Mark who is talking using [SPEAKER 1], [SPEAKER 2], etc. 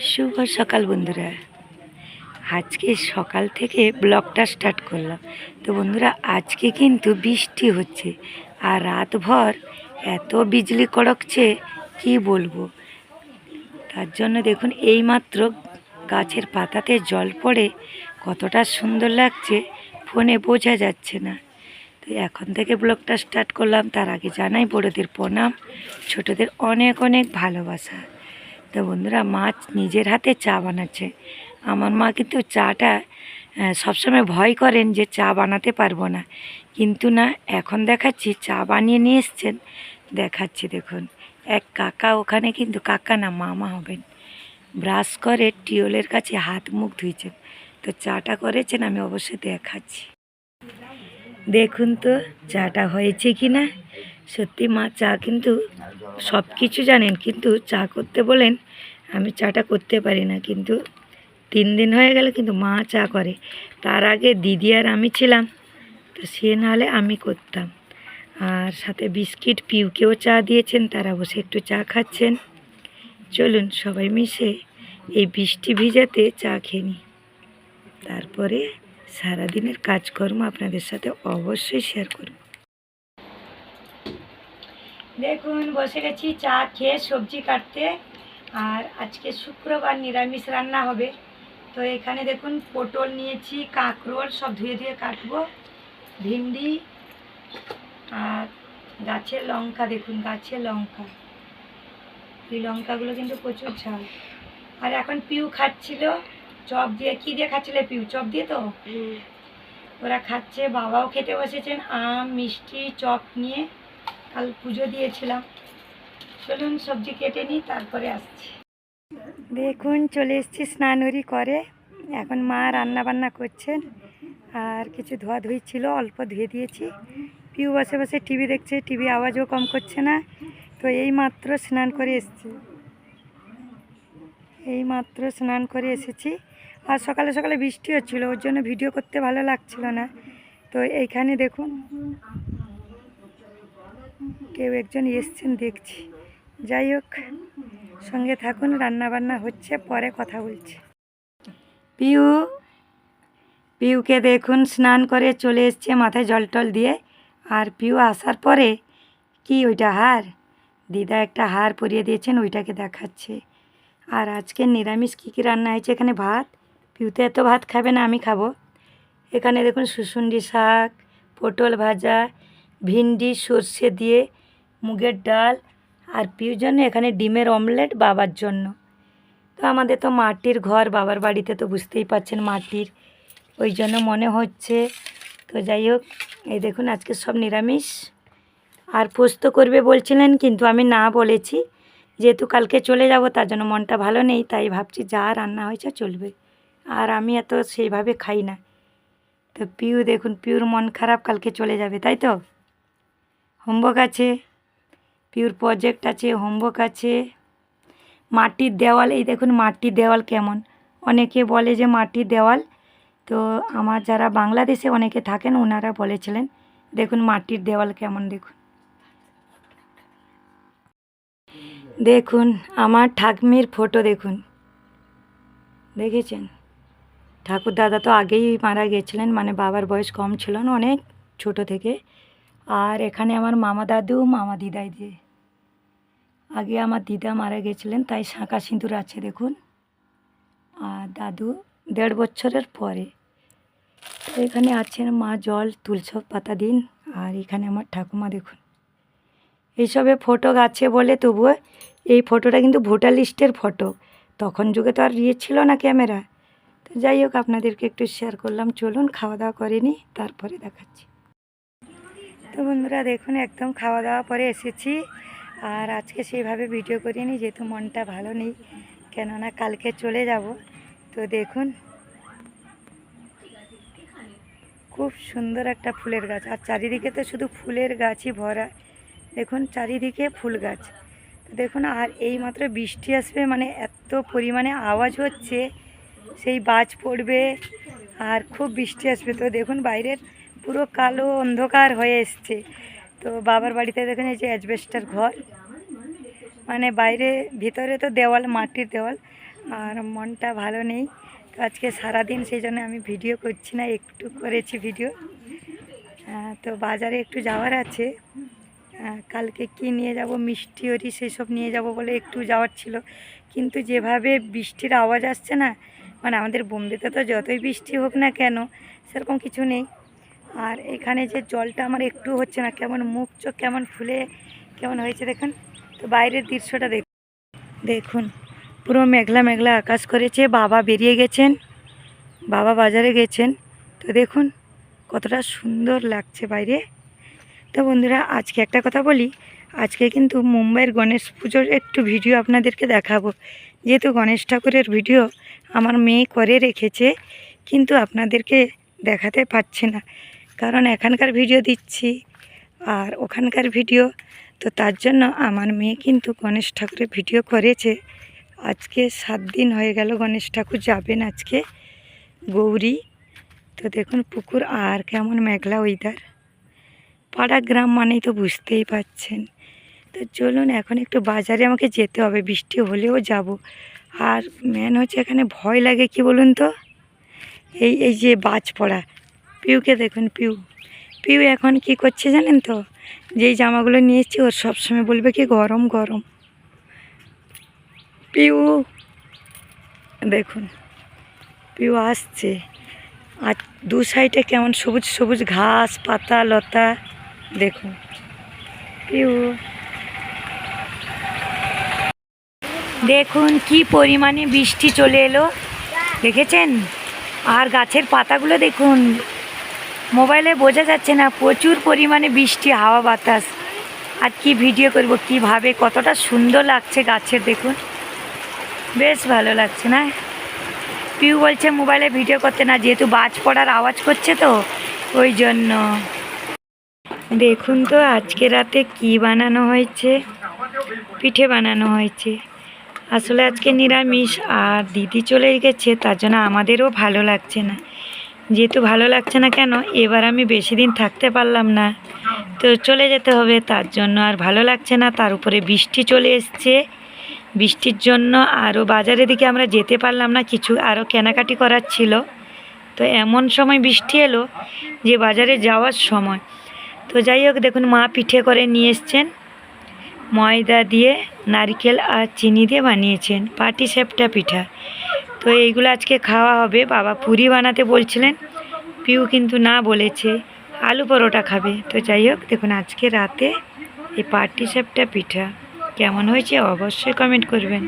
[SPEAKER 1] শুভ সকাল বন্ধুরা। আজকে সকাল থেকে ব্লগটা স্টার্ট করলাম। তো বন্ধুরা, আজকে কিন্তু বৃষ্টি হচ্ছে আর রাতভর এত বিজলি কড়কছে, কি বলব? তার জন্য দেখুন, এইমাত্র গাছের পাতাতে জল পড়ে কতটা সুন্দর লাগছে, ফোনে বোঝা যাচ্ছে না। তো এখন থেকে ব্লগটা স্টার্ট করলাম। তার আগে জানাই বড়োদের প্রণাম। ছোটদের অনেক অনেক ভালোবাসা। তো বন্ধুরা মা নিজের হাতে চা বানাচ্ছে। আমার মা কিন্তু চাটা সবসময় ভয় করেন যে চা বানাতে পারব না। কিন্তু না, এখন দেখাচ্ছি, চা বানিয়ে নিয়ে এসছেন। দেখাচ্ছি, দেখুন। এক কাকা, ওখানে কিন্তু কাকা না, মামা হবেন। ব্রাশ করে টিওলের কাছে হাত মুখ ধুইছেন। তো চাটা করেছেন, আমি অবশ্যই দেখাচ্ছি। দেখুন তো, চাটা হয়েছে কি না সত্যি মা, চা কিন্তু সব কিছু জানেন, কিন্তু চা করতে বলেন, আমি চাটা করতে পারি না, কিন্তু তিন দিন হয়ে গেলে কিন্তু মা চা করে। তার আগে দিদি আর আমি ছিলাম, তো সে নাহলে আমি করতাম। আর সাথে বিস্কিট, পিউকেও চা দিয়েছেন, তারা বসে একটু চা খাচ্ছেন। চলুন সবাই মিশে এই বৃষ্টি ভিজাতে চা খেয়ে তারপরে সারাদিনের কাজকর্ম আপনাদের সাথে অবশ্যই শেয়ার করব। দেখুন বসে গেছি চা খেয়ে সবজি কাটতে। আর আজকে শুক্রবার নিরামিষ রান্না হবে। তো এখানে দেখুন পটল নিয়েছি কাঁকরোল সব ধুয়ে ধুয়ে কাটবো ভিন্ডি আর গাছের লঙ্কা দেখুন গাছের লঙ্কা। এই লঙ্কাগুলো কিন্তু প্রচুর ঝাল। আর এখন পিউ খাচ্ছিল চপ দিয়ে কি দিয়ে খাচ্ছিল পিউ? চপ দিয়ে তো? ওরা খাচ্ছে বাবাও খেতে বসেছেন আম মিষ্টি চপ নিয়ে। কাল পুজো দিয়েছিলাম। চলুন সবজি কেটে নিই, তারপরে আসছি। দেখুন, চলে এসেছি স্নানুরি করে। এখন মা রান্না বান্না করছেন। আর কিছু ধোয়াধুয়ি ছিল, অল্প ধুয়ে দিয়েছি। পিউ বসে বসে টিভি দেখছে, টিভি আওয়াজও কম করছে না। তো এই মাত্র স্নান করে এসেছি। এই মাত্র স্নান করে এসেছি। আর সকালে সকালে বৃষ্টি হচ্ছিল, ওর জন্য ভিডিও করতে ভালো লাগছিল না। তো এইখানে দেখুন কেউ একজন এসছেন দেখছি। যাই হোক, সঙ্গে থাকুন রান্না বান্না হচ্ছে, পরে কথা বলছি। পিউ, পিউকে দেখুন, স্নান করে চলে এসছে, মাথায় জল টল দিয়ে। আর পিউ আসার পরে, কি ওইটা হার? দিদা একটা হার পরিয়ে দিয়েছেন, ওইটাকে দেখাচ্ছে। আর আজকে নিরামিষ কী কী রান্না হয়েছে এখানে? ভাত? পিউতে এত ভাত খাবে না, আমি খাব। এখানে দেখুন, সুসুন্ডি শাক, পটল ভাজা, ভিন্ডি, সর্ষে দিয়ে মুগের ডাল আর পিউর জন্য এখানে ডিমের অমলেট বাবার জন্য। তো আমাদের তো মাটির ঘর, বাবার বাড়িতে তো বুঝতেই পারছেন মাটির। ওই জন্য মনে হচ্ছে, তো যাই হোক, এই দেখুন আজকে সব নিরামিষ। আর পোস্ত করবে বলছিলেন, কিন্তু আমি না বলেছি। যেহেতু কালকে চলে যাব, তার জন্য মনটা ভালো নেই, তাই ভাবছি যা রান্না হয়েছে চলবে। আর আমি এত সেইভাবে খাই না। তো পিউ, দেখুন, পিউর মন খারাপ, কালকে চলে যাবে, তাই তো? হোমওয়ার্ক আছে। পিউর প্রজেক্ট আছে হোমওয়ার্ক আছে। মাটির দেওয়াল, এই দেখুন মাটির দেওয়াল কেমন। অনেকে বলে যে মাটির দেওয়াল, তো আমার যারা বাংলাদেশে অনেকে থাকেন, ওনারা বলেছিলেন, দেখুন মাটির দেওয়াল কেমন, দেখুন। দেখুন, আমার ঠাকমির ফটো দেখুন। দেখেছেন? ঠাকুর দাদা তো আগেই মারা গেছিলেন মানে বাবার বয়স কম ছিল না, অনেক ছোট থেকে। আর এখানে আমার মামা দাদু, মামা দিদাই দিয়ে আগে আমার দিদা মারা গেছিলেন, তাই শাঁকা সিঁদুর আছে দেখুন। আর দাদু দেড় বছরের পরে। তো এখানে আছেন মা জল তুলছ পাতা দিন, আর এখানে আমার ঠাকুমা দেখুন। এইসবে ফটো আছে বলে তবুও এই ফটোটা কিন্তু ভোটার লিস্টের ফটো। তখন যুগে তো আর ইয়ে ছিল না ক্যামেরা। তো যাই হোক, আপনাদেরকে একটু শেয়ার করলাম। চলুন খাওয়া দাওয়া করে নিই, তারপরে দেখাচ্ছি। তো বন্ধুরা দেখুন, একদম খাওয়া দাওয়া পরে এসেছি। আর আজকে সেইভাবে ভিডিও করিনি, যেহেতু মনটা ভালো নেই, কেননা কালকে চলে যাব। তো দেখুন, খুব সুন্দর একটা ফুলের গাছ। আর চারিদিকে তো শুধু ফুলের গাছই ভরা। দেখুন, চারিদিকে ফুল গাছ। তো দেখুন, আর এই মাত্র বৃষ্টি আসবে মানে এত পরিমাণে আওয়াজ হচ্ছে, সেই বাজ পড়বে, আর খুব বৃষ্টি আসবে। তো দেখুন, বাইরের পুরো কালো অন্ধকার হয়ে এসছে। তো বাবার বাড়িতে দেখুন এই যে অ্যাজবেস্টার ঘর। মানে বাইরে, ভিতরে তো দেওয়াল, মাটির দেওয়াল, আর মনটা ভালো নেই। তো আজকে সারাদিন সেই জন্য আমি ভিডিও করছি না, একটু করেছি ভিডিও। তো বাজারে একটু যাওয়ার আছে। কালকে কি নিয়ে যাব, মিষ্টি ওরি সেসব নিয়ে যাব বলে একটু যাওয়ার ছিল। কিন্তু যেভাবে বৃষ্টির আওয়াজ আসছে না মানে আমাদের বোম্বেতে তো যতই বৃষ্টি হোক না কেন, সেরকম কিছু নেই। আর এখানে যে জলটা আমার একটু হচ্ছে না, কেমন মুখ, চোখ কেমন ফুলে, কেমন হয়েছে দেখুন। তো বাইরের দৃশ্যটা দেখুন দেখুন। পুরো মেঘলা মেঘলা আকাশ করেছে, বাবা বেরিয়ে গেছেন, বাবা বাজারে গেছেন। তো দেখুন, কতটা সুন্দর লাগছে বাইরে। তো বন্ধুরা, আজকে একটা কথা বলি, আজকে কিন্তু মুম্বাইয়ের গণেশ পুজোর একটু ভিডিও আপনাদেরকে দেখাবো। যেহেতু গণেশ ঠাকুরের ভিডিও আমার মেয়ে করে রেখেছে, কিন্তু আপনাদেরকে দেখাতে পারছে না। কারণ এখানকার ভিডিও দিচ্ছি আর ওখানকার ভিডিও, তো তার জন্য আমার মেয়ে কিন্তু গণেশ ঠাকুরের ভিডিও করেছে। আজকে সাত দিন হয়ে গেল গণেশ ঠাকুর যাবেন আজকে, গৌরী। তো দেখুন পুকুর আর কেমন মেঘলা ওইদার পাড়া গ্রাম মানেই তো বুঝতেই পাচ্ছেন। তো চলুন এখন একটু বাজারে আমাকে যেতে হবে, বৃষ্টি হলেও যাব। আর মেন হচ্ছে এখানে ভয় লাগে কি বলুন তো? এই এই যে বাজ পড়া পিউকে দেখুন, পিউ। পিউ এখন কি করছে জানেন তো? যেই জামাগুলো নিয়েছি ওর সবসময় বলবে কি, গরম গরম। পিউ, দেখুন, পিউ আসছে। আর দু সাইডে কেমন সবুজ সবুজ ঘাস, পাতা, লতা, দেখুন। পিউ, দেখুন কি পরিমাণে বৃষ্টি চলে এলো। দেখেছেন? আর গাছের পাতাগুলো দেখুন। মোবাইলে বোঝা যাচ্ছে না, প্রচুর পরিমাণে বৃষ্টি, হাওয়া, বাতাস। আর কি ভিডিও করব, কীভাবে, কতটা সুন্দর লাগছে গাছের, দেখুন। বেশ ভালো লাগছে, না? পিউ বলছে, মোবাইলে ভিডিও করতে না, যেহেতু বাজ পড়ার আওয়াজ করছে তো, ওই জন্য। দেখুন তো, আজকে রাতে কি বানানো হয়েছে, পিঠে বানানো হয়েছে। আসলে আজকে নিরামিষ, আর দিদি চলে গেছে, তার জন্য আমাদেরও ভালো লাগছে না। যেহেতু ভালো লাগছে না কেন, এবার আমি বেশি দিন থাকতে পারলাম না। তো চলে যেতে হবে, তার জন্য আর ভালো লাগছে না। তার উপরে বৃষ্টি চলে এসছে। বৃষ্টির জন্য আরও বাজারের দিকে আমরা যেতে পারলাম না, কিছু আরও কেনাকাটি করার ছিল। তো এমন সময় বৃষ্টি এলো যে বাজারে যাওয়ার সময়। তো যাই হোক, দেখুন, মা পিঠে করে নিয়ে এসছেন। ময়দা দিয়ে নারকেল আর চিনি দিয়ে বানিয়েছেন। পাটি সেপটা পিঠা। তো এইগুলো আজকে খাওয়া হবে। বাবা পুরি বানাতে বলছিলেন, পিউ কিন্তু না বলেছে। আলু পরোটা খাবে। তো যাই হোক, দেখুন আজকে রাতে এই পাটি সাপটা পিঠা। কেমন হয়েছে অবশ্যই কমেন্ট করবেন।